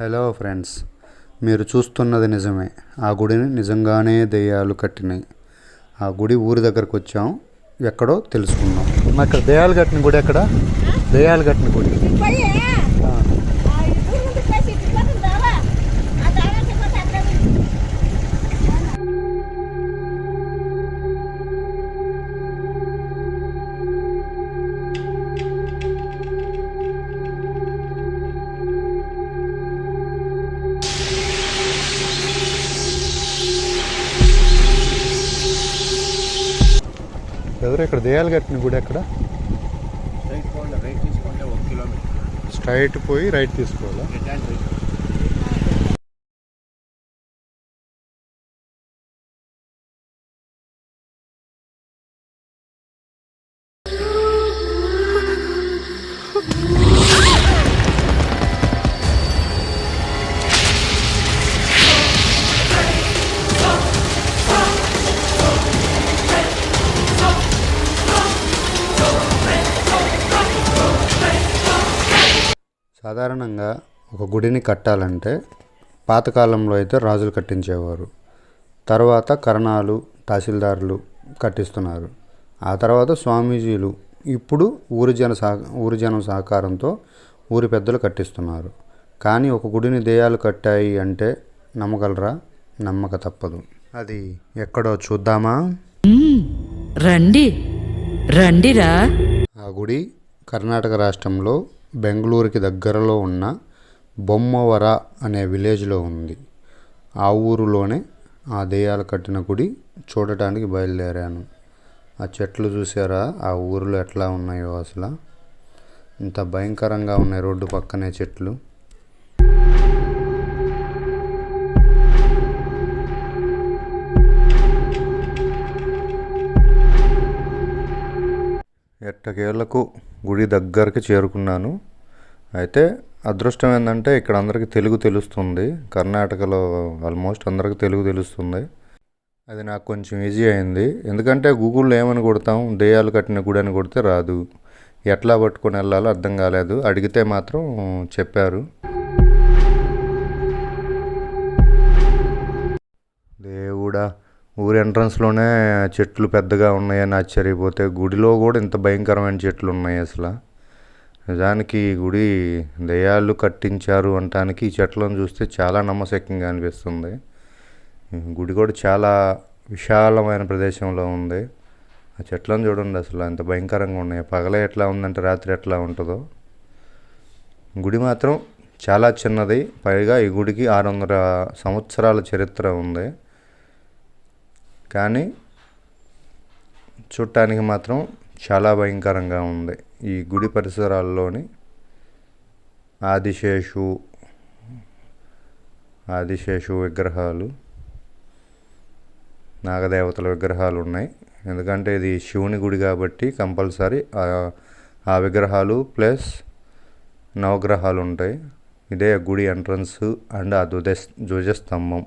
Hello friends మీరు చూస్తున్నది నిజమే. ఆ గుడిని నిజంగానే దెయ్యాలు కట్టినాయి. ఆ గుడి ఊరి దగ్గరకు వచ్చాం. ఎక్కడో తెలుసుకుందాం. మా ఇక్కడ దెయ్యాలు కట్టిన గుడి ఎక్కడ? దెయ్యాలు కట్టిన గుడి. ఎవరు ఇక్కడ దెయ్యాలు కట్టిన గుడి ఎక్కడ? స్ట్రైట్ పోయి రైట్ తీసుకోవాలా? సాధారణంగా ఒక గుడిని కట్టాలంటే పాతకాలంలో అయితే రాజులు కట్టించేవారు. తర్వాత కరణాలు తహసీల్దారులు కట్టిస్తున్నారు. ఆ తర్వాత స్వామీజీలు ఇప్పుడు ఊరి జన సహ ఊరి జనం సహకారంతో ఊరి పెద్దలు కట్టిస్తున్నారు. కానీ ఒక గుడిని దెయ్యాలు కట్టాయి అంటే నమ్మగలరా? నమ్మక తప్పదు. అది ఎక్కడో చూద్దామా. రండి. రండిరా. ఆ గుడి కర్ణాటక రాష్ట్రంలో బెంగళూరుకి దగ్గరలో ఉన్న బొమ్మవర అనే విలేజ్లో ఉంది. ఆ ఊరిలోనే ఆ దెయ్యాలు కట్టిన గుడి చూడటానికి బయలుదేరాను. ఆ చెట్లు చూసారా? ఆ ఊరిలో ఎట్లా ఉన్నాయో అసలు? ఇంత భయంకరంగా ఉన్నాయి రోడ్డు పక్కనే చెట్లు. ఎట్టకేళ్ళకు గుడి దగ్గరికి చేరుకున్నాను. అయితే అదృష్టం ఏంటంటే ఇక్కడ అందరికీ తెలుగు తెలుస్తుంది. కర్ణాటకలో ఆల్మోస్ట్ అందరికీ తెలుగు తెలుస్తుంది. అది నాకు కొంచెం ఈజీ అయింది. ఎందుకంటే గూగుల్లో ఏమని కొడతాం? దెయ్యాలు కట్టిన గుడి అని కొడితే రాదు. ఎట్లా పట్టుకొని వెళ్ళాలో అర్థం కాలేదు. అడిగితే మాత్రం చెప్పారు. దేవుడా ఊరి ఎంట్రన్స్లోనే చెట్లు పెద్దగా ఉన్నాయని ఆశ్చర్యపోతే గుడిలో కూడా ఇంత భయంకరమైన చెట్లు ఉన్నాయి అసలు. నిజానికి ఈ గుడి దయాలు కట్టించారు అనటానికి ఈ చెట్లను చూస్తే చాలా నమ్మశక్యంగా అనిపిస్తుంది. గుడి కూడా చాలా విశాలమైన ప్రదేశంలో ఉంది. ఆ చెట్లను చూడండి అసలు ఎంత భయంకరంగా ఉన్నాయి. పగలే ఎట్లా ఉందంటే రాత్రి ఎట్లా ఉంటుందో. గుడి మాత్రం చాలా చిన్నది. పైగా ఈ గుడికి ఆరు వందల సంవత్సరాల చరిత్ర ఉంది. కానీ చూడటానికి మాత్రం చాలా భయంకరంగా ఉంది. ఈ గుడి పరిసరాల్లోని ఆదిశేషు ఆదిశేషు విగ్రహాలు నాగదేవతల విగ్రహాలు ఉన్నాయి. ఎందుకంటే ఇది శివుని గుడి కాబట్టి కంపల్సరీ ఆ- విగ్రహాలు ప్లస్ నవగ్రహాలు ఉంటాయి. ఇదే గుడి ఎంట్రన్స్ అండ్ ఆ ధ్వజ ధ్వజస్తంభం.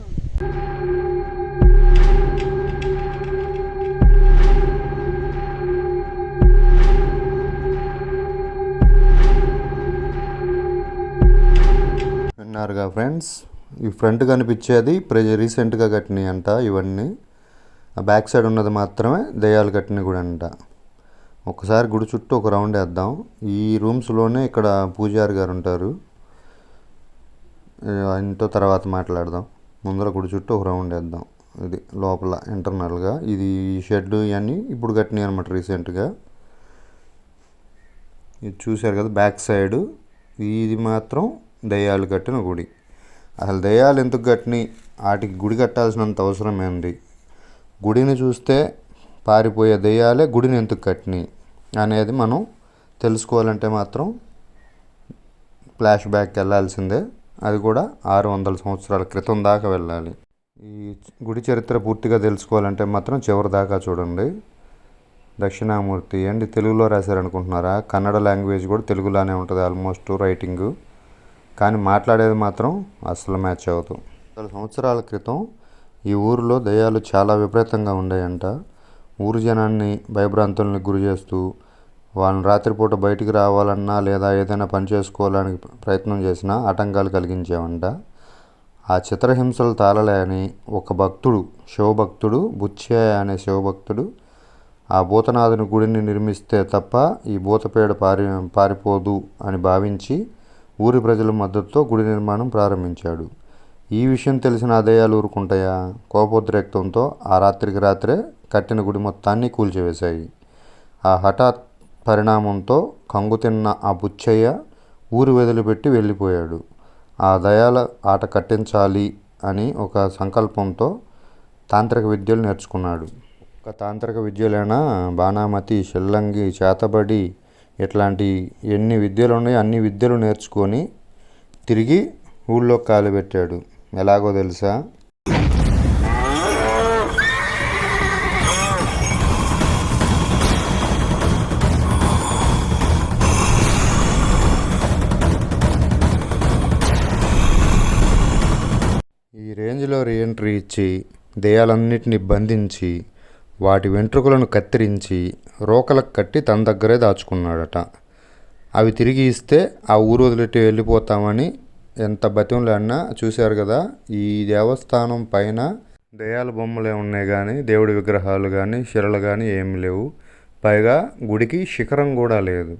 విన్నారుగా ఫ్రెండ్స్ ఈ ఫ్రంట్ కనిపించేది ప్రజ రీసెంట్గా కట్టినవి అంట ఇవన్నీ. ఆ బ్యాక్ సైడ్ ఉన్నది మాత్రమే దయ్యాలు కట్టినవి కూడా అంట. ఒకసారి గుడి చుట్టూ ఒక రౌండ్ వేద్దాం. ఈ రూమ్స్లోనే ఇక్కడ పూజారి గారు ఉంటారు. ఏ, ఆయనతో తర్వాత మాట్లాడదాం. ముందర గుడి చుట్టూ ఒక రౌండ్ వేద్దాం. ఇది లోపల ఇంటర్నల్గా ఇది షెడ్ ఇవన్నీ ఇప్పుడు కట్టినాయి అనమాట రీసెంట్గా ఇది చూశారు కదా బ్యాక్ సైడ్ ఇది మాత్రం దయ్యాలు కట్టిన గుడి. అసలు దయ్యాలు ఎందుకు కట్టినాయి వాటికి గుడి కట్టాల్సినంత అవసరం ఏంది? గుడిని చూస్తే పారిపోయే దయ్యాలే గుడిని ఎందుకు కట్టినాయి అనేది మనం తెలుసుకోవాలంటే మాత్రం ఫ్లాష్ బ్యాక్ వెళ్ళాల్సిందే. అది కూడా ఆరు వందల సంవత్సరాల క్రితం దాకా వెళ్ళాలి. ఈ గుడి చరిత్ర పూర్తిగా తెలుసుకోవాలంటే మాత్రం చివరి దాకా చూడండి. దక్షిణామూర్తి ఏంటి? తెలుగులో రాశారనుకుంటున్నారా? కన్నడ లాంగ్వేజ్ కూడా తెలుగులోనే ఉంటుంది ఆల్మోస్ట్ రైటింగు. కానీ మాట్లాడేది మాత్రం అస్సలు మ్యాచ్ అవ్వదు. వందల సంవత్సరాల క్రితం ఈ ఊరిలో దయ్యాలు చాలా విపరీతంగా ఉండేయంట. ఊరు జనాన్ని భయభ్రాంతుల్ని గురి చేస్తూ వాళ్ళని రాత్రిపూట బయటికి రావాలన్నా లేదా ఏదైనా పని చేసుకోవాలని ప్రయత్నం చేసినా ఆటంకాలు కలిగించేవంట. ఆ చిత్రహింసలు తాళలేని ఒక భక్తుడు శివభక్తుడు బుచ్చయ్య అనే శివభక్తుడు ఆ భూతనాథుని గుడిని నిర్మిస్తే తప్ప ఈ భూతపేడ పారి పారిపోదు అని భావించి ఊరి ప్రజల మద్దతుతో గుడి నిర్మాణం ప్రారంభించాడు. ఈ విషయం తెలిసిన ఆదయాలు ఊరుకుంటాయా కోపోద్రేక్తంతో ఆ రాత్రికి రాత్రే కట్టిన గుడి మొత్తాన్ని కూల్చివేశాయి. ఆ హఠాత్ పరిణామంతో కంగుతిన్న ఆ బుచ్చయ్య ఊరు వదిలిపెట్టి వెళ్ళిపోయాడు. ఆ దయాల ఆట కట్టించాలి అని ఒక సంకల్పంతో తాంత్రిక విద్యలు నేర్చుకున్నాడు. ఒక తాంత్రిక విద్యలైన? బాణామతి షిల్లంగి చేతబడి ఇట్లాంటి ఎన్ని విద్యలు ఉన్నాయో అన్ని విద్యలు నేర్చుకొని తిరిగి ఊళ్ళో కాలు పెట్టాడు ఎలాగో తెలుసా? ఈ రేంజ్లో రీఎంట్రీ ఇచ్చి దేయాలన్నిటిని బంధించి వాటి వెంట్రుకలను కత్తిరించి రోకలకు కట్టి తన దగ్గరే దాచుకున్నాడట. అవి తిరిగి ఇస్తే ఆ ఊరు వదిలిట్టి వెళ్ళిపోతామని ఎంత బతిమలాడినా చూశారు కదా ఈ దేవస్థానం పైన దయాల బొమ్మలే ఉన్నాయి కానీ దేవుడి విగ్రహాలు కానీ శిరలు కానీ ఏమి లేవు. పైగా గుడికి శిఖరం కూడా లేదు.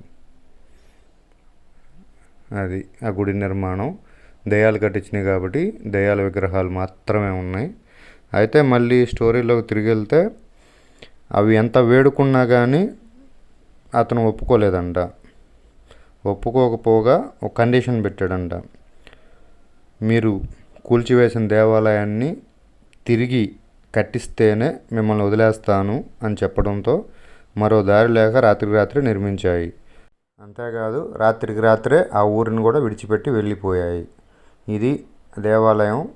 అది ఆ గుడి నిర్మాణం. దయాలు కట్టించినాయి కాబట్టి దయాల విగ్రహాలు మాత్రమే ఉన్నాయి. అయితే మళ్ళీ స్టోరీలోకి తిరిగి వెళ్తే అవి ఎంత వేడుకున్నా కానీ అతను ఒప్పుకోలేదంట. ఒప్పుకోకపోగా ఒక కండిషన్ పెట్టాడంట. మీరు కూల్చివేసిన దేవాలయాన్ని తిరిగి కట్టిస్తేనే మిమ్మల్ని వదిలేస్తాను అని చెప్పడంతో మరో దారి లేక రాత్రికి రాత్రి నిర్మించాయి. అంతేకాదు రాత్రికి రాత్రే ఆ ఊరిని కూడా విడిచిపెట్టి వెళ్ళిపోయాయి. ఇది దేవాలయం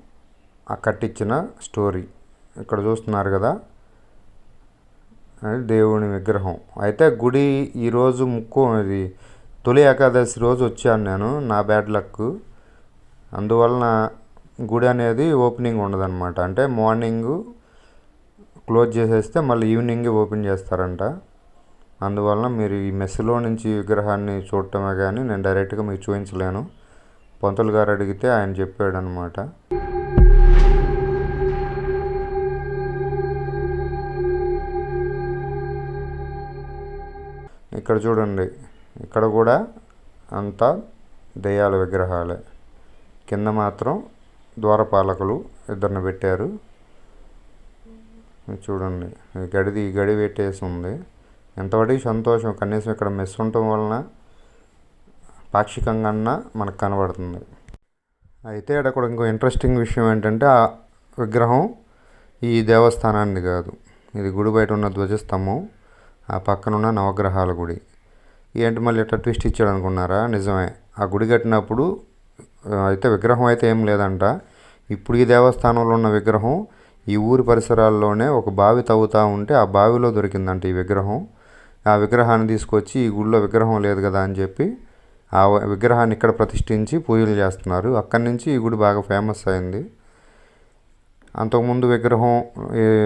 ఆ కట్టించిన స్టోరీ. ఇక్కడ చూస్తున్నారు కదా. దేవుని విగ్రహం. అయితే గుడి ఈరోజు ముక్కు ఇది తొలి ఏకాదశి రోజు వచ్చాను నేను నా బ్యాడ్ లక్. అందువలన గుడి అనేది ఓపెనింగ్ ఉండదన్నమాట. అంటే మార్నింగ్ క్లోజ్ చేసేస్తే మళ్ళీ ఈవినింగ్ ఓపెన్ చేస్తారంట. అందువలన మీరు ఈ మెస్సులో నుంచి విగ్రహాన్ని చూడటమే కానీ నేను డైరెక్ట్గా మీకు చూపించలేను. పంతులు గారు అడిగితే ఆయన చెప్పాడు ఇక్కడ చూడండి. ఇక్కడ కూడా అంతా దెయ్యాల విగ్రహాలే. కింద మాత్రం ద్వారపాలకులు ఇద్దరిని పెట్టారు. చూడండి. గడిది ఈ గడి పెట్టేసి ఉంది ఎంతవరకు సంతోషం కనీసం ఇక్కడ మెస్ ఉండటం వలన పాక్షికంగా అన్నా మనకు కనబడుతుంది. అయితే అక్కడ ఇంకో ఇంట్రెస్టింగ్ విషయం ఏంటంటే ఆ విగ్రహం ఈ దేవస్థానాన్ని కాదు. ఇది గుడి బయట ఉన్న ధ్వజస్తంభం. ఆ పక్కనున్న నవగ్రహాల గుడి. ఏంటి మళ్ళీ ఇట్లా ట్విస్ట్ ఇచ్చాడు అనుకున్నారా నిజమే. ఆ గుడి కట్టినప్పుడు అయితే విగ్రహం అయితే ఏం లేదంట. ఇప్పుడు ఈ దేవస్థానంలో ఉన్న విగ్రహం ఈ ఊరి పరిసరాల్లోనే ఒక బావి తవ్వుతూ ఉంటే ఆ బావిలో దొరికిందంట ఈ విగ్రహం. ఆ విగ్రహాన్ని తీసుకొచ్చి ఈ గుడిలో విగ్రహం లేదు కదా అని చెప్పి ఆ విగ్రహాన్ని ఇక్కడ ప్రతిష్ఠించి పూజలు చేస్తున్నారు. అక్కడి నుంచి ఈ గుడి బాగా ఫేమస్ అయింది. అంతకుముందు విగ్రహం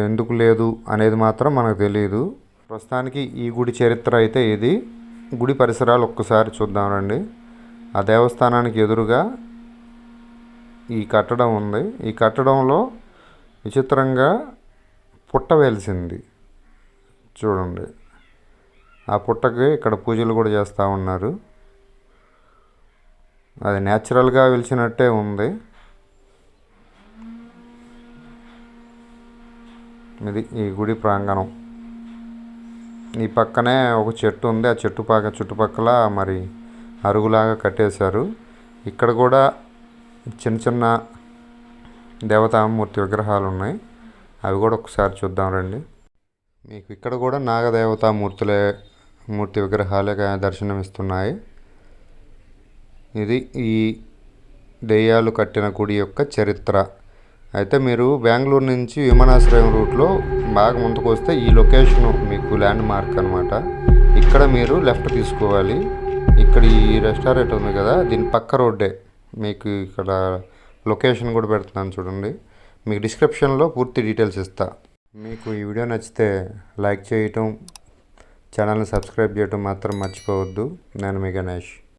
ఎందుకు లేదు అనేది మాత్రం మనకు తెలియదు ప్రస్తుతానికి ఈ గుడి చరిత్ర అయితే ఇది. గుడి పరిసరాలు ఒక్కసారి చూద్దామండి. ఆ దేవస్థానానికి ఎదురుగా ఈ కట్టడం ఉంది. ఈ కట్టడంలో విచిత్రంగా పుట్ట వేల్సింది. చూడండి. ఆ పుట్టకి ఇక్కడ పూజలు కూడా చేస్తూ ఉన్నారు. అది న్యాచురల్గా వెలిసినట్టే ఉంది. ఇది ఈ గుడి ప్రాంగణం. ఈ పక్కనే ఒక చెట్టు ఉంది. ఆ చెట్టు పక్క చుట్టుపక్కల మరి అరుగులాగా కట్టేశారు. ఇక్కడ కూడా చిన్న చిన్న దేవతామూర్తి విగ్రహాలు ఉన్నాయి అవి కూడా ఒకసారి చూద్దాం రండి. మీకు ఇక్కడ కూడా నాగదేవతామూర్తులే మూర్తి విగ్రహాలే దర్శనమిస్తున్నాయి. ఇది ఈ దెయ్యాలు కట్టిన గుడి యొక్క చరిత్ర. అయితే మీరు బెంగళూరు నుంచి విమానాశ్రయం రూట్లో బాగా ముందుకు వస్తే ఈ లొకేషన్ మీకు ల్యాండ్ మార్క్ అనమాట ఇక్కడ మీరు లెఫ్ట్ తీసుకోవాలి. ఇక్కడ ఈ రెస్టారెంట్ ఉంది కదా దీని పక్క రోడ్డే. మీకు ఇక్కడ లొకేషన్ కూడా పెడుతున్నాను చూడండి. మీకు డిస్క్రిప్షన్లో పూర్తి డీటెయిల్స్ ఇస్తా. మీకు ఈ వీడియో నచ్చితే లైక్ చేయటం ఛానల్ని సబ్స్క్రైబ్ చేయటం మాత్రం మర్చిపోవద్దు. నేను మీ గణేష్.